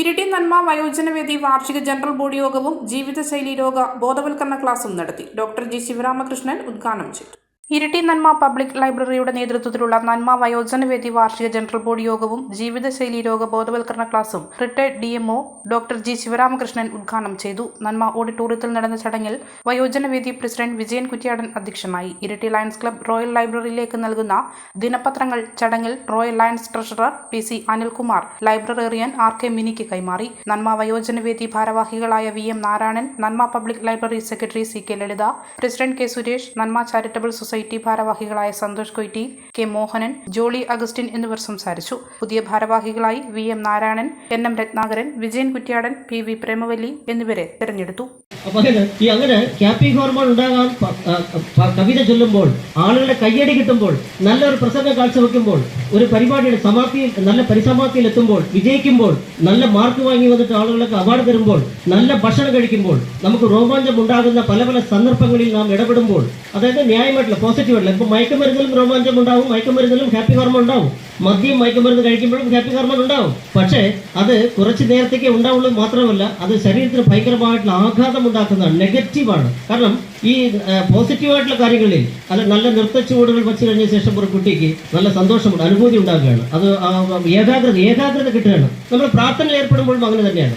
ഇരിട്ടി നന്മ വയോജനവേദി വാർഷിക general body യോഗവും ജീവിതശൈലി രോഗ ബോധവൽക്കരണ ക്ലാസും നടത്തി. ഡോക്ടർ ജി ശിവരാമകൃഷ്ണൻ ഉദ്ഘാടനം ചെയ്തു. ഇരിട്ടി നന്മ പബ്ലിക് ലൈബ്രറിയുടെ നേതൃത്വത്തിലുള്ള നന്മ വയോജനവേദി വാർഷിക ജനറൽ ബോർഡ് യോഗവും ജീവിതശൈലി രോഗ ബോധവൽക്കരണ ക്ലാസും retired D MO doctor G Sivaramakrishnan ഉദ്ഘാടനം ചെയ്തു. നന്മ ഓഡിറ്റോറിയത്തിൽ നടന്ന ചടങ്ങിൽ വയോജനവേദി പ്രസിഡന്റ് വിജയൻ കുറ്റ്യാടൻ അധ്യക്ഷനായി. ഇരിട്ടി ലയൺസ് ക്ലബ് റോയൽ ലൈബ്രറിയിലേക്ക് നൽകുന്ന ദിനപത്രങ്ങൾ ചടങ്ങിൽ Royal Lions treasurer P C Anilkumar librarian R K മിനിക്ക് കൈമാറി. നന്മ വയോജനവേദി ഭാരവാഹികളായ V M Narayanan Nanma Public Library secretary C K Lalitha president K Suresh Nanma Charitable Society ഭാരവാഹികളായ സന്തോഷ് കൊയ്റ്റി കെ മോഹനൻ ജോളി അഗസ്റ്റിൻ എന്നിവർ സംസാരിച്ചു. പുതിയ ഭാരവാഹികളായി V M Narayanan N M Ratnakaran Vijayan Kuttiyadan P V Premavalli എന്നിവരെ തെരഞ്ഞെടുത്തു. അപ്പൊ അങ്ങനെ ഈ അങ്ങനെ ക്യാപ്പി ഹോർമോൺ ഉണ്ടാകാൻ കവിത ചൊല്ലുമ്പോൾ ആളുകളുടെ കയ്യടി കിട്ടുമ്പോൾ നല്ലൊരു പ്രസംഗം കാഴ്ചവെക്കുമ്പോൾ ഒരു പരിപാടിയുടെ സമാപ്തിയിൽ നല്ല പരിസമാപ്തിയിൽ എത്തുമ്പോൾ വിജയിക്കുമ്പോൾ നല്ല മാർക്ക് വാങ്ങി വന്നിട്ട് ആളുകൾക്ക് അവാർഡ് തരുമ്പോൾ നല്ല ഭക്ഷണം കഴിക്കുമ്പോൾ നമുക്ക് രോമാഞ്ചം ഉണ്ടാകുന്ന പല പല സന്ദർഭങ്ങളിൽ നാം ഇടപെടുമ്പോൾ അതായത് ന്യായമായിട്ടുള്ള പോസിറ്റീവ് ആയിട്ടില്ല ഇപ്പൊ മയക്കുമരുന്നിലും രോമാഞ്ചം ഉണ്ടാവും മയക്കുമരുന്നിലും ഹാപ്പി ഹോർമോൺ ഉണ്ടാവും. മദ്യം മയക്കുമരുന്ന് കഴിക്കുമ്പോഴും ഹാപ്പി ഹോർമോൺ ഉണ്ടാവും. പക്ഷേ അത് കുറച്ച് നേരത്തേക്ക് ഉണ്ടാവുള്ളൂ മാത്രമല്ല അത് ശരീരത്തിന് ഭയങ്കരമായിട്ടുള്ള ആഘാതം ഉണ്ടാക്കുന്നതാണ് നെഗറ്റീവാണ്. കാരണം ഈ പോസിറ്റീവായിട്ടുള്ള കാര്യങ്ങളിൽ അല്ല നല്ല നൃത്ത ചുവടുകൾ വെച്ച് കഴിഞ്ഞ ശേഷം ഒരു കുട്ടിക്ക് നല്ല സന്തോഷമുണ്ട് അനുഭൂതി ഉണ്ടാകുകയാണ് അത് ഏകാഗ്രത ഏകാഗ്രത കിട്ടുകയാണ്. നമ്മൾ പ്രാർത്ഥനയിൽ ഏർപ്പെടുമ്പോഴും അങ്ങനെ തന്നെയാണ്.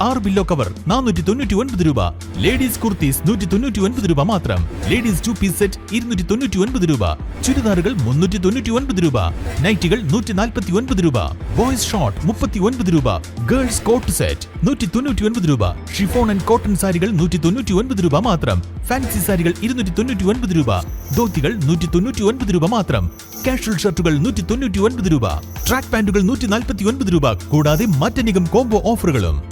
ആറ് ബില്ലോ കവർ നാനൂറ്റി തൊണ്ണൂറ്റി ഒൻപത് രൂപ. ലേഡീസ് കുർത്തീസ് നൂറ്റി തൊണ്ണൂറ്റി ഒൻപത് രൂപ മാത്രം. ലേഡീസ് ടു പീസ് സെറ്റ് ഇരുന്നൂറ്റി തൊണ്ണൂറ്റി ഒൻപത് രൂപ. ചുരിദാറുകൾ മുന്നൂറ്റി തൊണ്ണൂറ്റി ഒൻപത് രൂപ. നൈറ്റികൾ നൂറ്റി നാൽപ്പത്തി ഒൻപത് രൂപ. ബോയ്സ് ഷോർട്ട് മുപ്പത്തി ഒൻപത് രൂപ. ഗേൾസ് കോട്ട് സെറ്റ് നൂറ്റി തൊണ്ണൂറ്റി ഒൻപത് രൂപ. ഷിഫോൺ ആൻഡ് കോട്ടൺ സാരികൾ നൂറ്റി തൊണ്ണൂറ്റി ഒൻപത് രൂപ മാത്രം. ഫാൻസി സാരികൾ ഇരുന്നൂറ്റി തൊണ്ണൂറ്റി ഒൻപത് രൂപ. ധോത്തികൾ നൂറ്റി തൊണ്ണൂറ്റി ഒൻപത് രൂപ മാത്രം. കാഷ്വൽ ഷർട്ടുകൾ നൂറ്റി തൊണ്ണൂറ്റി ഒൻപത് രൂപ. ട്രാക്ക് പാന്റുകൾ നൂറ്റി നാൽപ്പത്തി ഒൻപത് രൂപ. കൂടാതെ മറ്റനേകം കോംബോ ഓഫറുകളും.